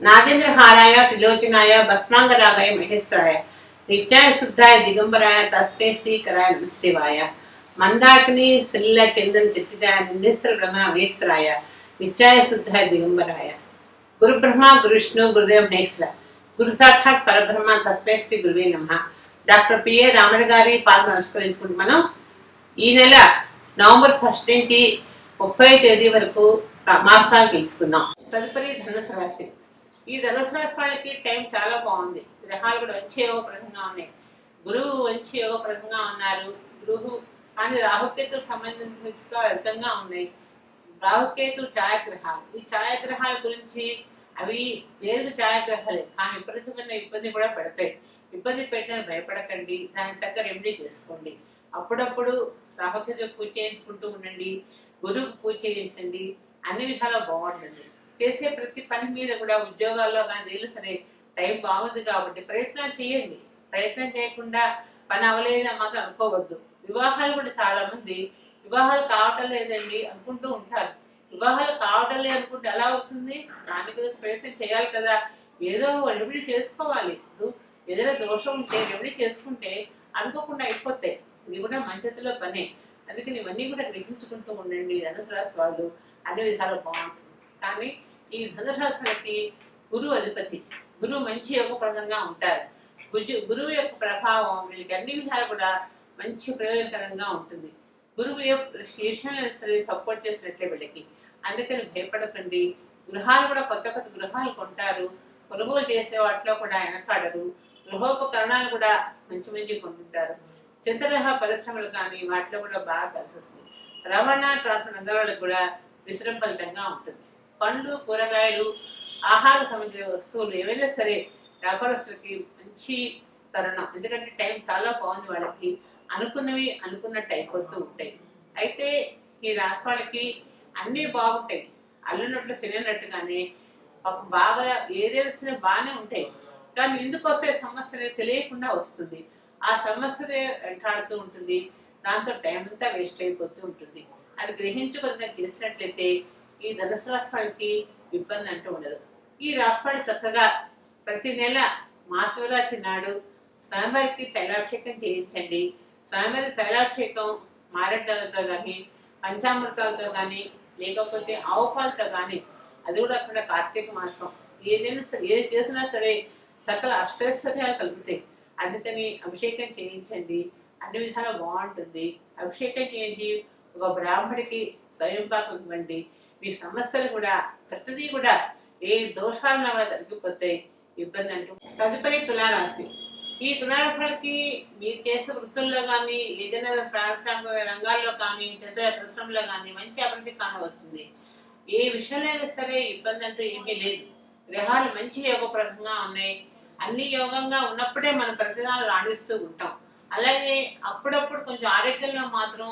నాగేంద్రహారాయ త్రిలోచనాయ భస్మాంగరాగాయ మహేశ్వరాయ నిత్యాయ శుద్ధాయ దిగంబరాయ తస్మే శ్రీకరాయ నమశివాయ మందాకిని శ్రీల చంద్రన్ చిత్తిదాయ నిందేశ్వర బ్రహ్మ మహేశ్వరాయ నిత్యాయ శుద్ధాయ దిగంబరాయ. గురు బ్రహ్మ గురు విష్ణు గురుదేవ మహేశ్వర గురు సాక్షాత్ పరబ్రహ్మ తస్మే శ్రీ గురువే నమ. డాక్టర్ పిఏ రాముడి గారి పాలన నమస్కరించుకుంటూ మనం ఈ నెల నవంబర్ ఫస్ట్ నుంచి ముప్పై తేదీ వరకు మాసాలు తెలుసుకుందాం. తదుపరి ధనుసు రాశి. ఈ ధనుసు రాశి వాళ్ళకి టైం చాలా బాగుంది. గ్రహాలు కూడా మంచి యోగప్రదంగా ఉన్నాయి. గురువు వచ్చి యోగప్రదంగా ఉన్నారు. గురువు కానీ రాహుకేతు సంబంధించిన అర్థంగా ఉన్నాయి. రాహుకేతు ఛాయాగ్రహాలు. ఈ ఛాయాగ్రహాల గురించి అవి వేరు ఛాయాగ్రహాలే. కానీ విపరీతమైన ఇబ్బంది కూడా పెడతాయి. ఇబ్బంది పెట్టిన భయపడకండి. దాని తగ్గ రెమెడీ చేసుకోండి. అప్పుడప్పుడు రాహుకేతు పూజ చేయించుకుంటూ ఉండండి. గురువుకు పూజ చేయించండి. అన్ని విధాలా బాగుంటుంది. చేసే ప్రతి పని మీద కూడా ఉద్యోగాల్లో కానీ దేని సరే టైం బాగుంది కాబట్టి ప్రయత్నం చేయండి. ప్రయత్నం చేయకుండా పని అవ్వలేదని మాత్రం అనుకోవద్దు. వివాహాలు కూడా చాలా మంది వివాహాలు కావటం లేదండి అనుకుంటూ ఉంటారు. వివాహాలు కావటం లేదు అనుకుంటే ఎలా అవుతుంది? దాని గురించి ప్రయత్నం చేయాలి కదా. ఏదో రెమెడీ చేసుకోవాలి. ఇప్పుడు ఏదైనా దోషం ఉంటే రెమెడీ చేసుకుంటే అనుకోకుండా అయిపోతాయి ఇది కూడా మంచిలో పనే. అందుకని ఇవన్నీ కూడా గ్రహించుకుంటూ ఉండండి. ధనుసు రాశి వాళ్ళు అన్ని విధాలు బాగుంటుంది. కానీ ఈ ధనుసు గురువు అధిపతి. గురువు మంచి యోగప్రదంగా ఉంటారు. గురువు యొక్క ప్రభావం వీళ్ళకి అన్ని విధాలు కూడా మంచి ప్రయోజనకరంగా ఉంటుంది. గురువు యొక్క శీర్షాలను సరే సపోర్ట్ చేసినట్లే వీళ్ళకి. అందుకని భయపడకండి. గృహాలు కూడా కొత్త కొత్త గృహాలు కొంటారు. కొనుగోలు చేసే వాటిలో కూడా వెనకాడరు. గృహోపకరణాలు కూడా మంచి మంచి కొంటుంటారు. చిత్రరహ పరిశ్రమలు కానీ వాటిలో కూడా బాగా కలిసి వస్తుంది రవాణా ట్రాన్స్పోర్ట్ రంగాలకు కూడా విశ్రంఫలితంగా ఉంటుంది. పండ్లు కూరగాయలు ఆహార సంబంధించిన వస్తువులు ఏవైనా సరే వ్యాపారస్తులకి మంచి తరుణం. ఎందుకంటే టైం చాలా బాగుంది వాళ్ళకి. అనుకున్నవి అనుకున్నట్టు అయిపోతూ ఉంటాయి. అయితే ఈ రాసి వాళ్ళకి అన్నీ బాగుంటాయి. అల్లునట్లు సినట్టుగానే బాగా ఏదైనా సరే బాగానే ఉంటాయి. కానీ ఎందుకు వస్తే సమస్య అనేది తెలియకుండా వస్తుంది. ఆ సమస్య వెంటాడుతూ ఉంటుంది. దాంతో టైం అంతా వేస్ట్ అయిపోతూ ఉంటుంది. అది గ్రహించుకొని చేసినట్లయితే ఈ ధనుసు రాశి వాళ్ళకి ఇబ్బంది అంటూ ఉండదు. ఈ రాశి వాళ్ళు చక్కగా ప్రతి నెల మాసవరాత్రి నాడు స్వామివారికి తైలాభిషేకం చేయించండి. స్వామివారి తైలాభిషేకం మారెడ్డలతో కానీ పంచామృతాలతో కానీ లేకపోతే ఆవు పాలతో కానీ అది కూడా అక్కడ కార్తీక మాసం. ఏదైనా సరే ఏది చేసినా సరే సకల అష్టైశ్వర్యాలు కలుగుతాయి. అందుకని అభిషేకం చేయించండి. అన్ని విధాలు బాగుంటుంది. అభిషేకం చేయించి ఒక బ్రాహ్మడికి స్వయంపాకం ఇవ్వండి. మీ సమస్యలు కూడా ప్రతిదీ కూడా ఏ దోషాలను కూడా తగ్గిపోతాయి ఇబ్బంది అంటూ తదుపరి తులారాశి. ఈ తులారాశి వాళ్ళకి మీరు చేసే వృత్తుల్లో కానీ ఏదైనా పారిశ్రామిక రంగాల్లో కానీ చంద్ర పరిశ్రమలో కానీ మంచి అభివృద్ధి కానవస్తుంది. ఏ విషయంలో అయినా సరే ఇబ్బంది అంటూ ఏమీ లేదు. గ్రహాలు మంచి యోగప్రదంగా ఉన్నాయి. అన్ని యోగంగా ఉన్నప్పుడే మనం ప్రతిదాలు రాణిస్తూ ఉంటాం. అలాగే అప్పుడప్పుడు కొంచెం ఆరోగ్యంలో మాత్రం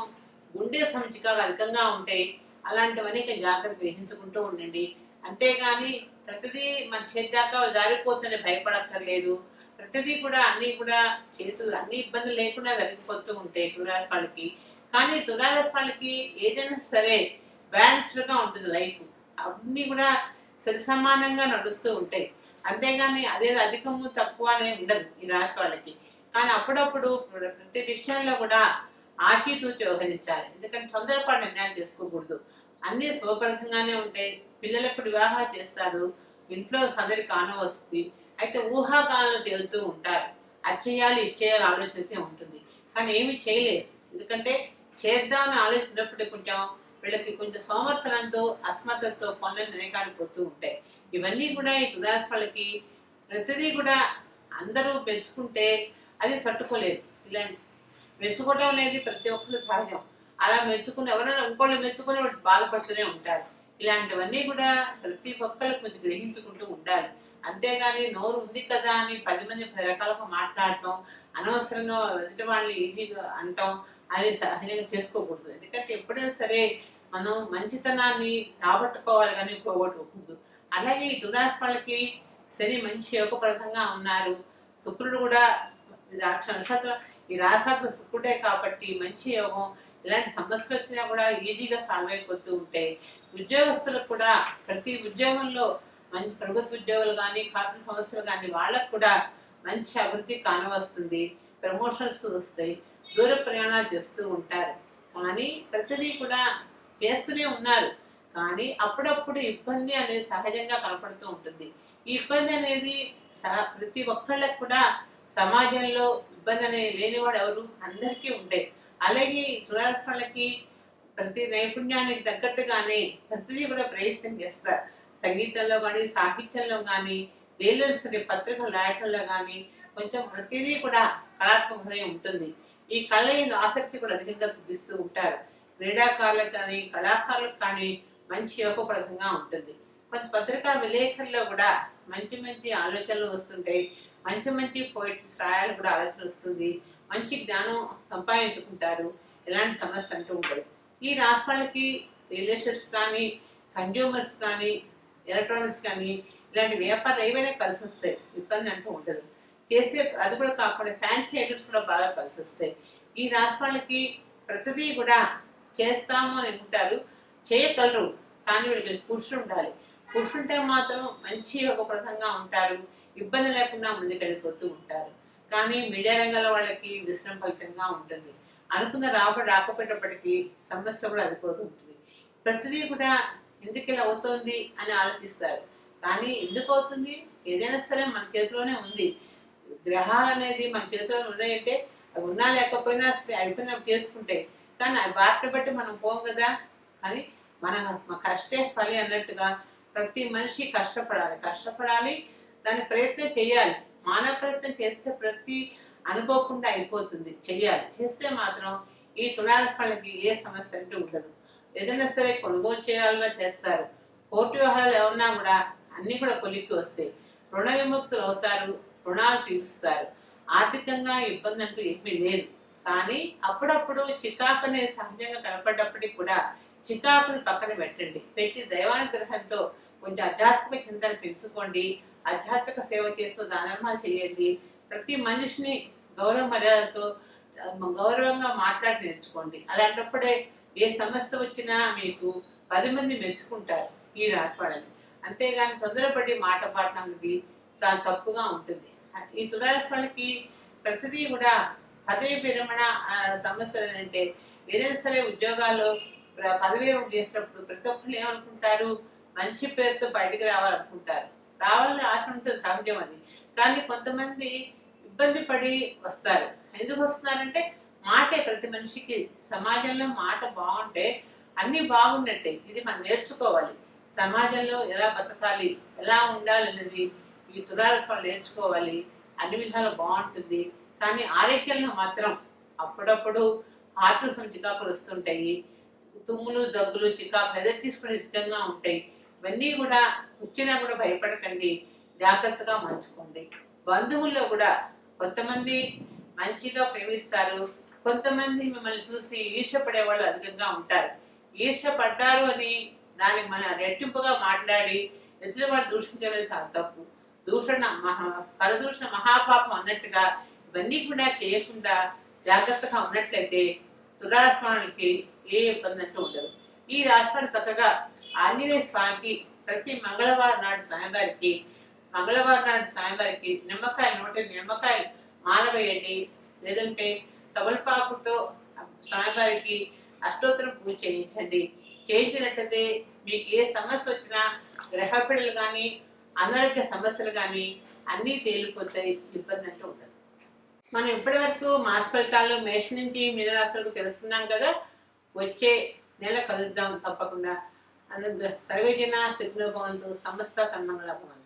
గుండె సమచికాలు అధికంగా ఉంటాయి. అలాంటివన్నీ జాగ్రత్త గ్రహించుకుంటూ ఉండండి. అంతేగాని ప్రతిదీ మన చేద్దాకా జారిపోతుందని భయపడక్కర్లేదు. ప్రతిదీ కూడా అన్ని కూడా చేతులు అన్ని ఇబ్బందులు లేకుండా జరిగిపోతూ ఉంటాయి తులారాశి వాళ్ళకి. కానీ తులారాశి వాళ్ళకి ఏదైనా సరే బ్యాలెన్స్డ్గా ఉంటుంది లైఫ్ అన్ని కూడా సరి సమానంగా నడుస్తూ ఉంటాయి. అంతేగాని అదేదో అధికము తక్కువ అనేది ఉండదు ఈ రాశి వాళ్ళకి. కానీ అప్పుడప్పుడు ప్రతి విషయంలో కూడా ఆచితూచి వ్యవహరించాలి. ఎందుకంటే తొందరపాటు నిర్ణయాలు చేసుకోకూడదు. అన్ని శుభప్రదంగానే ఉంటాయి. పిల్లలకు వివాహాలు చేస్తారు ఇంట్లో సందడి కానవస్తుంది అయితే ఊహాగానాలు తేలుతూ ఉంటారు. అది చేయాలి ఇది చేయాలి ఆలోచన అయితే ఉంటుంది. కానీ ఏమి చేయలేదు. ఎందుకంటే చేద్దామని ఆలోచించినప్పుడు కొంచెం వీళ్ళకి కొంచెం సోమర్సనంతో అస్మతలతో పనులు వెనకాడిపోతూ ఉంటాయి. ఇవన్నీ కూడా ఈ తులారాశి వాళ్ళకి ప్రతిదీ కూడా అందరూ పెంచుకుంటే అది తట్టుకోలేదు ఇలాంటి మెచ్చుకోవడం అనేది ప్రతి ఒక్కరు సహజం. అలా మెచ్చుకుని ఎవరైనా ఇంకోళ్ళు మెచ్చుకుని బాధపడుతూనే ఉంటారు. ఇలాంటివన్నీ కూడా ప్రతి ఒక్కళ్ళు కొంచెం గ్రహించుకుంటూ ఉండాలి. అంతేగాని నోరు ఉంది కదా అని పది మంది పది రకాలుగా మాట్లాడటం అనవసరంగా ఎదుటి వాళ్ళని ఈజీగా అంటాం అది సహజంగా చేసుకోకూడదు. ఎందుకంటే ఎప్పుడైనా సరే మనం మంచితనాన్ని రాబట్టుకోవాలి కానీ పోగొట్టుకోకూడదు అలాగే ఈ దురాశ వాళ్ళకి శని మంచి యోగప్రదంగా ఉన్నారు. శుక్రుడు కూడా నక్షత్రం ఈ రాసాత్మ శుక్రుడే కాబట్టి మంచి యోగం ఇలాంటి సమస్యలు వచ్చినా కూడా ఈజీగా సాల్వ్ అయిపోతూ ఉంటాయి ఉద్యోగస్తులకు కూడా ప్రతి ఉద్యోగంలో మంచి ప్రభుత్వ ఉద్యోగులు కానీ కార్పొరేట్ సంస్థలు కానీ వాళ్ళకు కూడా మంచి అభివృద్ధి కానవస్తుంది. ప్రమోషన్స్ వస్తాయి. దూర ప్రయాణాలు చేస్తూ ఉంటారు. కానీ ప్రతిదీ కూడా చేస్తూనే ఉన్నారు. కానీ అప్పుడప్పుడు ఇబ్బంది అనేది సహజంగా కనపడుతూ ఉంటుంది. ఈ ఇబ్బంది అనేది ప్రతి ఒక్కళ్ళకు కూడా సమాజంలో ఇబ్బంది అనే లేనివాడు ఎవరు? అందరికీ ఉంటాయి అలాగే ఈ తులారాశి వాళ్ళకి ప్రతి నైపుణ్యానికి తగ్గట్టుగానే ప్రతిదీ కూడా ప్రయత్నం చేస్తారు. సంగీతంలో కానీ సాహిత్యంలో కానీ దేనిలో సరే పత్రికలు రాయటంలో కానీ కొంచెం ప్రతిదీ కూడా కళాత్మక హృదయం ఉంటుంది. ఈ కళ ఆసక్తి కూడా అధికంగా చూపిస్తూ ఉంటారు. క్రీడాకారులకు కానీ కళాకారులకు కానీ మంచి యోగప్రదంగా ఉంటుంది. కొంత పత్రికా విలేకరుల్లో కూడా మంచి మంచి ఆలోచనలు వస్తుంటాయి. మంచి మంచి పోయిట్స్ రాయాలని కూడా ఆలోచన వస్తుంది మంచి జ్ఞానం సంపాదించుకుంటారు. ఎలాంటి సమస్య అంటూ ఉంటుంది ఈ రాశి వాళ్ళకి కానీ కన్జ్యూమర్స్ కానీ ఎలక్ట్రానిక్స్ కానీ ఇలాంటి వ్యాపారాలు ఏవైనా కలిసి వస్తాయి ఇబ్బంది అంటూ ఉండదు. చేసే అది కూడా కాకుండా ఫ్యాన్సీ ఐటమ్స్ కూడా బాగా కలిసి వస్తాయి. ఈ రాశి వాళ్ళకి ప్రతిదీ కూడా చేస్తాము అని అనుకుంటారు చేయగలరు. కానీ వీళ్ళకి పురుషుడు ఉండాలి. కూర్చుంటే మాత్రం మంచి యోగప్రదంగా ఉంటారు. ఇబ్బంది లేకుండా ముందుకెళ్ళిపోతూ ఉంటారు. కానీ మీడియా రంగాల వాళ్ళకి విశ్రమ ఫలితంగా ఉంటుంది. అనుకున్న రాబడి రాకపోయేటప్పటికీ సమస్య కూడా అదిపోతూ ఉంటుంది. ప్రతిదీ కూడా ఎందుకు ఇలా అవుతోంది అని ఆలోచిస్తారు. కానీ ఎందుకు అవుతుంది? ఏదైనా సరే మన చేతిలోనే ఉంది. గ్రహాలు అనేది మన చేతిలో ఉన్నాయంటే అవి ఉన్నా లేకపోయినా అయిపోయినా చేసుకుంటే. చేసుకుంటాయి కానీ అవి బాటను బట్టి మనం పోం కదా? అని మన కష్టే ఫలి అన్నట్టుగా ప్రతి మనిషి కష్టపడాలి. కష్టపడాలి దాని ప్రయత్నం చేయాలి. మానవ ప్రయత్నం చేస్తే ప్రతి అనుకోకుండా అయిపోతుంది. చెయ్యాలి చేస్తే మాత్రం ఈ తులారాశి వాళ్ళకి ఏ సమస్య అంటూ ఉండదు. ఏదైనా సరే కొనుగోలు చేయాలన్నా చేస్తారు. కోర్టు వ్యవహారాలు ఏమన్నా కూడా అన్ని కూడా కొలిక్కి వస్తాయి. రుణ విముక్తులు అవుతారు రుణాలు తీరుస్తారు. ఆర్థికంగా ఇబ్బంది అంటూ ఏమీ లేదు. కానీ అప్పుడప్పుడు చికాకు అనేది సహజంగా కనపడ్డప్పటికీ కూడా చికాకుని పక్కన పెట్టండి. పెట్టి దైవానుగ్రహంతో కొంచెం ఆధ్యాత్మిక చింతన పెంచుకోండి. ఆధ్యాత్మిక సేవ చేస్తూ దానర్మాలు చేయండి. ప్రతి మనిషిని గౌరవ మర్యాదలతో గౌరవంగా మాట్లాడి నేర్చుకోండి. అలాంటప్పుడే ఏ సమస్య వచ్చినా మీకు పది మంది మెచ్చుకుంటారు ఈ రాశి అంతేగాని తొందరపడి మాట పాడటానికి అనేది చాలా తప్పుగా ఉంటుంది. ఈ తులారాశి వాళ్ళకి ప్రతిదీ కూడా పదవి విరమణ సమస్యలు అంటే ఏదైనా సరే ఉద్యోగాల్లో పదవి చేసినప్పుడు ప్రతి ఒక్కరు ఏమనుకుంటారు? మంచి పేరుతో బయటకు రావాలనుకుంటారు. రావాలని ఆశ ఉంటుంది సహజం అది. కానీ కొంతమంది ఇబ్బంది పడి వస్తారు. ఎందుకు వస్తున్నారంటే మాటే ప్రతి మనిషికి సమాజంలో మాట బాగుంటే అన్ని బాగున్నట్టే. ఇది మనం నేర్చుకోవాలి. సమాజంలో ఎలా బతకాలి ఎలా ఉండాలన్నది ఈ తులారసం నేర్చుకోవాలి. అన్ని విధాలు బాగుంటుంది. కానీ ఆరోగ్యంలో మాత్రం అప్పుడప్పుడు హార్ట్ చికాకులు వస్తుంటాయి. తుమ్ములు దగ్గులు చికాకులు ఎదురు తీసుకునే విధంగా ఉంటాయి. ఇవన్నీ కూడా వచ్చినా కూడా భయపడకండి. జాగ్రత్తగా మంచుకోండి బంధువుల్లో కూడా కొంతమంది మంచిగా ప్రేమిస్తారు. కొంతమంది మిమ్మల్ని చూసి ఈర్షపడే వాళ్ళు అధికంగా ఉంటారు. ఈర్ష పడ్డారు అని దాన్ని మన రెట్టింపుగా మాట్లాడి ఎదురు వాళ్ళు దూషించడం చాలా తప్పు. దూషణ మహా పరదూషణ మహాపాపం అన్నట్టుగా ఇవన్నీ కూడా చేయకుండా జాగ్రత్తగా ఉన్నట్లయితే తులారాశ్వానికి ఏ ఇబ్బంది ఉండదు. ఈ రాశివారు చక్కగా ఆంజనేయ స్వామికి ప్రతి మంగళవారం నాడు స్వామివారికి మంగళవారం నాడు స్వామివారికి నిమ్మకాయలు నూట నిమ్మకాయలు మాల వేయండి. లేదంటే తమలపాకుతో స్వామివారికి అష్టోత్తరం పూజ చేయించండి. చేయించినట్లయితే మీకు ఏ సమస్య వచ్చినా గ్రహపిడలు కానీ అనారోగ్య సమస్యలు కానీ అన్నీ తేలిపోతాయి. ఇబ్బంది అంటూ ఉండదు. మనం ఇప్పటి వరకు మాస ఫలితాలు మేష నుంచి మీనరాశులకు తెలుసుకున్నాం కదా వచ్చే నెల కలుద్దాం తప్పకుండా. అందుకు సర్వేజన సిగ్నభవంతు సమస్త సన్మంగళ భవంతు